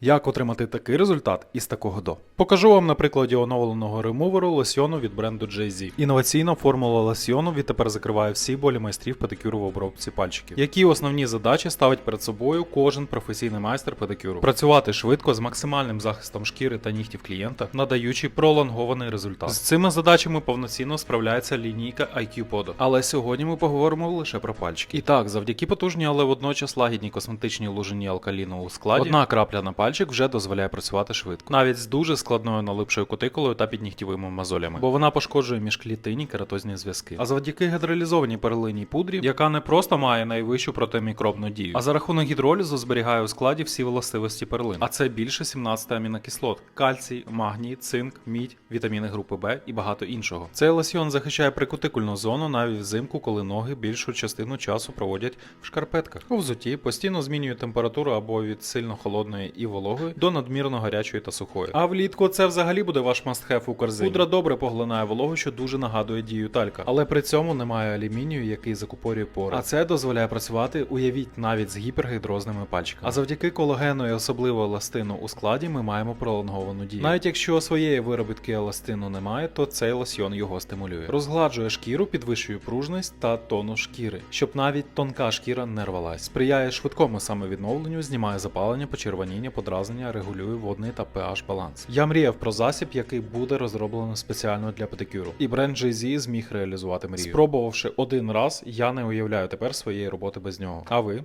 Як отримати такий результат із такого до? Покажу вам на прикладі оновленого ремуверу лосьйону від бренду Jay-Z. Інноваційна формула лосьйону відтепер закриває всі болі майстрів педикюру в обробці пальчиків. Які основні задачі ставить перед собою кожен професійний майстер педикюру? Працювати швидко з максимальним захистом шкіри та нігтів клієнта, надаючи пролонгований результат. З цими задачами повноцінно справляється лінійка IQ Podo. Але сьогодні ми поговоримо лише про пальчики. І так, завдяки потужній, але водночас лагідній косметичній лужині алкаліну у складі, одна крапля на пальчик вже дозволяє працювати швидко, навіть з дуже складною налипшою кутикулою та піднігтєвими мозолями, бо вона пошкоджує міжклітинні кератозні зв'язки. А завдяки гідролізованій перлинній пудрі, яка не просто має найвищу протимікробну дію, а за рахунок гідролізу зберігає у складі всі властивості перлин. А це більше 17 амінокислот: кальцій, магній, цинк, мідь, вітаміни групи Б і багато іншого. Цей лосьйон захищає прикутикульну зону навіть взимку, коли ноги більшу частину часу проводять в шкарпетках. У взуті постійно змінює температуру або від сильно холодної і вологої до надмірно гарячої та сухої. А влітку це взагалі буде ваш must-have у корзині. Пудра добре поглинає вологу, що дуже нагадує дію талька, але при цьому немає алюмінію, який закупорює пори. А це дозволяє працювати, уявіть, навіть з гіпергідрозними пальчиками. А завдяки колагену і особливо еластину у складі ми маємо пролонговану дію. Навіть якщо своєї виробітки еластину немає, то цей лосьйон його стимулює. Розгладжує шкіру, підвищує пружність та тонус шкіри, щоб навіть тонка шкіра не рвалась. Сприяє швидкому самовідновленню, знімає запалення, почервоніння, подразнення, регулює водний та pH баланс. Я мріяв про засіб, який буде розроблено спеціально для педикюру. І бренд Jay-Z зміг реалізувати мрію. Спробувавши один раз, я не уявляю тепер своєї роботи без нього. А ви?